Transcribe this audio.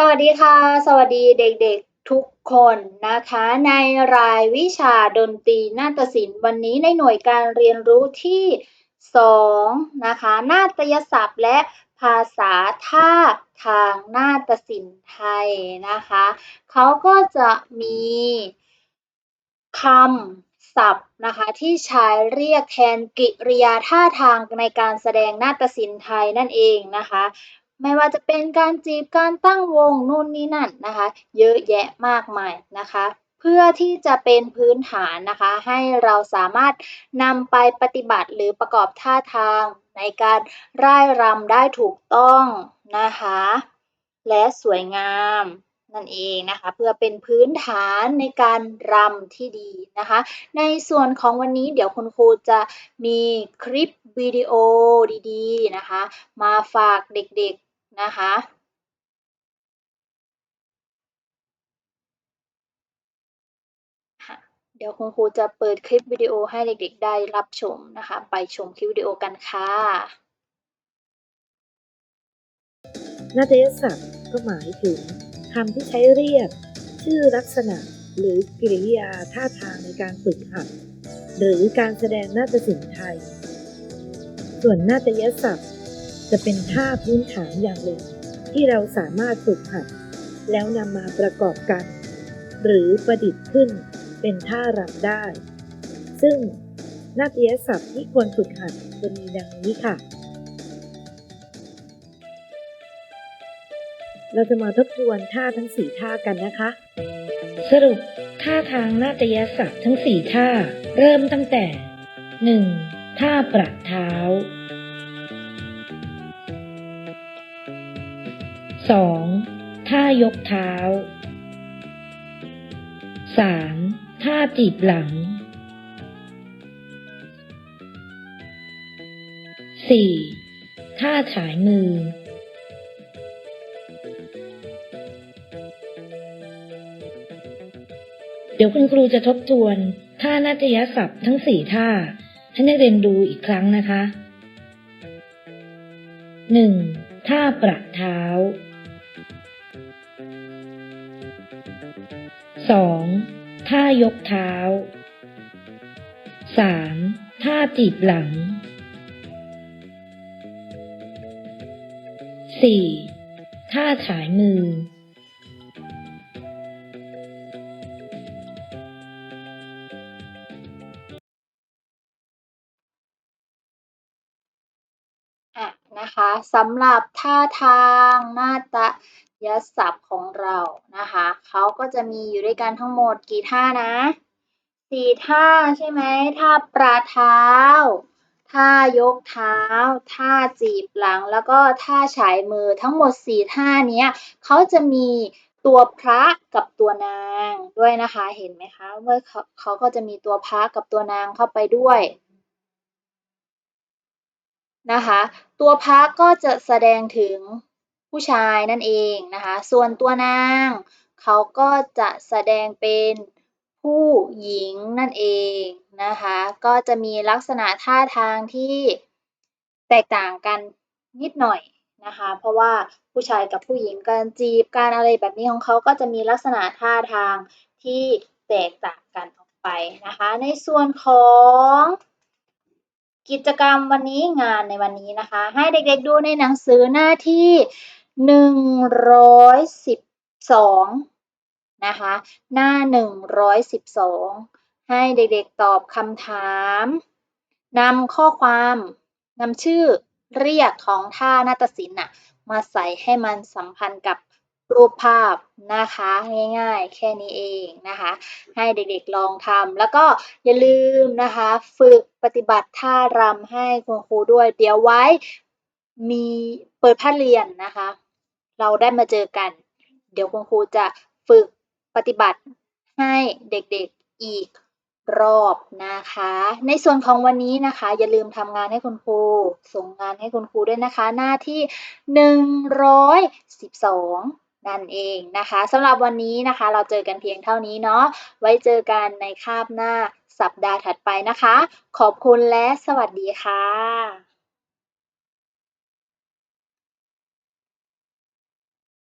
สวัสดีค่ะ สวัสดีเด็กๆทุกคนนะคะ ในรายวิชาดนตรีนาฏศิลป์วันนี้ในหน่วยการเรียนรู้ที่ 2 นะคะ นาฏยศัพท์และภาษาท่าทางนาฏศิลป์ไทยนะคะเขาก็จะมีคำศัพท์นะคะที่ใช้เรียกแทนกิริยาท่าทางในการแสดงนาฏศิลป์ไทยนั่นเองนะคะ ไม่ว่าจะเป็นการจีบการตั้งวงนู่นนี่นั่นนะคะ เยอะแยะมากมายนะคะ เพื่อที่จะเป็นพื้นฐานนะคะ ให้เราสามารถนำไปปฏิบัติหรือประกอบท่าทางในการร่ายรำได้ถูกต้องนะคะ และสวยงามนั่นเองนะคะเพื่อเป็นพื้นฐานในการรำที่ดีนะคะ ในส่วนของวันนี้เดี๋ยวคุณครูจะมีคลิปวิดีโอดีๆนะคะ มาฝากเด็กๆ นะคะ เดี๋ยวคุณครูจะเปิดคลิปวิดีโอให้เด็กๆได้รับชมนะคะ ไปชมคลิปวิดีโอกันค่ะนาฏยศัพท์ก็หมายถึงคำที่ใช้เรียก ชื่อลักษณะหรือกิริยาท่าทางในการฝึกหัด หรือการแสดงนาฏศิลป์ไทย ส่วนนาฏยศัพท์ จะเป็นท่าพื้นฐานอย่างหนึ่ง ที่เราสามารถฝึกหัด แล้วนำมาประกอบกัน หรือประดิษฐ์ขึ้นเป็นท่ารำได้ ซึ่งนาฏยศัพท์ที่ควรฝึกหัดจะมีดังนี้ค่ะ เราจะมาทบทวนท่าทั้งสี่ท่ากันนะคะ สรุปท่าทางนาฏยศัพท์ทั้งสี่ท่า เริ่มตั้งแต่ 1. ท่าประเท้า 2. ท่ายกเท้า 3. ท่าจีบหลัง 4. ท่าฉายมือ เดี๋ยวคุณครูจะทบทวนท่านาฏยศัพท์ทั้งสี่ท่าให้นักเรียนดูอีกครั้งนะคะ 1. ท่าประเท้า 2. ท่ายกเท้า 3. ท่าจีบหลัง 4. ท่าฉายมือ นะคะสำหรับท่าทางนาฏยศัพท์ของเรานะคะเขาก็จะมีอยู่ด้วยกันทั้งหมดกี่ท่านะสี่ท่าใช่ไหมท่าประเท้า ท่ายกเท้า ท่าจีบหลัง แล้วก็ท่าฉายมือทั้งหมดสี่ท่านี้เขาจะมีตัวพระกับตัวนางด้วยนะคะเห็นไหมคะว่าเขาเขาก็จะมีตัวพระกับตัวนางเข้าไปด้วย นะคะ ตัวพระก็จะแสดงถึงผู้ชายนั่นเองนะคะ ส่วนตัวนางเขาก็จะแสดงเป็นผู้หญิงนั่นเองนะคะ ก็จะมีลักษณะท่าทางที่แตกต่างกันนิดหน่อยนะคะ เพราะว่าผู้ชายกับผู้หญิงการจีบการอะไรแบบนี้ของเขาก็จะมีลักษณะท่าทางที่แตกต่างกันออกไปนะคะ ในส่วนของ กิจกรรมวันนี้งานในวันนี้นะคะ ให้เด็กๆดูในหนังสือหน้าที่หนึ่งร้อยสิบสองนะคะ หน้าหนึ่งร้อยสิบสองให้เด็กๆตอบคำถามนำข้อความนำชื่อเรียกของท่านาฏศิลป์น่ะมาใส่ให้มันสัมพันธ์กับ รูปภาพนะคะง่ายๆ แค่นี้เองนะคะ ให้เด็กๆลองทำแล้วก็อย่าลืมนะคะ ฝึกปฏิบัติท่ารำให้คุณครูด้วย เดี๋ยวไว้มีเปิดภาคเรียนนะคะ เราได้มาเจอกัน เดี๋ยวคุณครูจะฝึกปฏิบัติให้เด็กๆอีกรอบนะคะ ในส่วนของวันนี้นะคะ อย่าลืมทำงานให้คุณครู ส่งงานให้คุณครูด้วยนะคะ หน้าที่ 112 นั่นเองนะคะสำหรับวันนี้นะคะ เราเจอกันเพียงเท่านี้เนาะไว้เจอกันในคาบหน้าสัปดาห์ถัดไปนะคะ ขอบคุณและสวัสดีค่ะ